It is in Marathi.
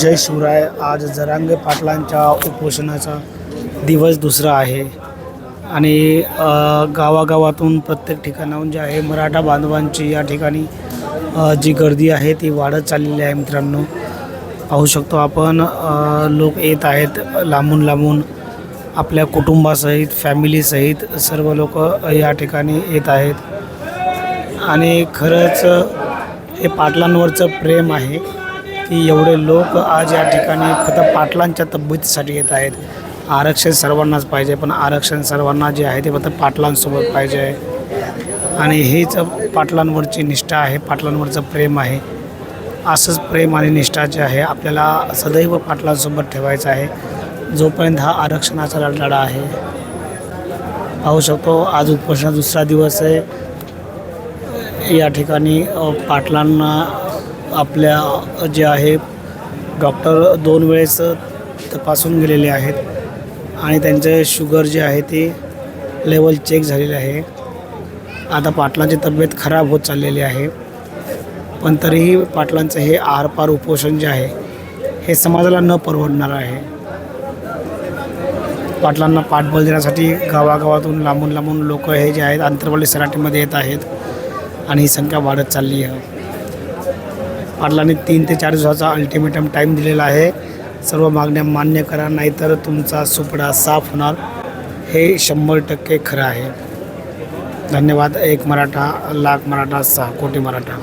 जय शिवराय. आज जरांगे पाटलांच्या उपोषणाचा दिवस दुसरा आहे. आणि गावागावातून प्रत्येक ठिकाणाहून जे आहे मराठा बांधवांची या ठिकाणी जी गर्दी आहे ती वाढत चाललेली आहे मित्रांनो. पाहू शकतो आपण लोक येत आहेत लांबून लांबून. आपल्या कुटुंबासहित फॅमिलीसहित सर्व लोक या ठिकाणी येत आहेत. आणि खरंच हे पाटलांवरचं प्रेम आहे. की एवढे लोक आज या ठिकाणी फक्त पाटलांच्या तब्येतीसाठी येत आहेत. आरक्षण सर्वांनाच पाहिजे पण आरक्षण सर्वांना जे आहे ते फक्त पाटलांसोबत पाहिजे आहे. आणि हीच पाटलांवरची निष्ठा आहे पाटलांवरचं प्रेम आहे. असंच प्रेम आणि निष्ठा जे आहे आपल्याला सदैव पाटलांसोबत ठेवायचं आहे. जोपर्यंत हा आरक्षणाचा लढा आहे. पाहू शकतो आज उपोषणा दुसरा दिवस आहे. या ठिकाणी पाटलांना आपल्या जे आहे डॉक्टर दोन वेळेस तपासून गेलेले आहेत. आणि त्यांचे शुगर जे आहे ते लेवल चेक झालेले आहे. आता पाटलांची तब्येत खराब होत चाललेली आहे. पण तरीही पाटलांचं हे आरपार उपोषण जे आहे हे समाजाला न परवडणार आहे. पाटलांना पाठबळ देण्यासाठी गावागावातून लांबून लांबून लोक हे जे आहेत आंतरवाली सराटीमध्ये येत आहेत. आणि ही संख्या वाढत चालली आहे. पाटलांनी तीन ते चार दिवसाचा अल्टिमेटम टाईम दिलेला आहे. सर्व मागण्या मान्य करा नाहीतर तुमचा सुपडा साफ होणार. हे शंभर टक्के खरं आहे. धन्यवाद. एक मराठा लाख मराठा सहा कोटी मराठा.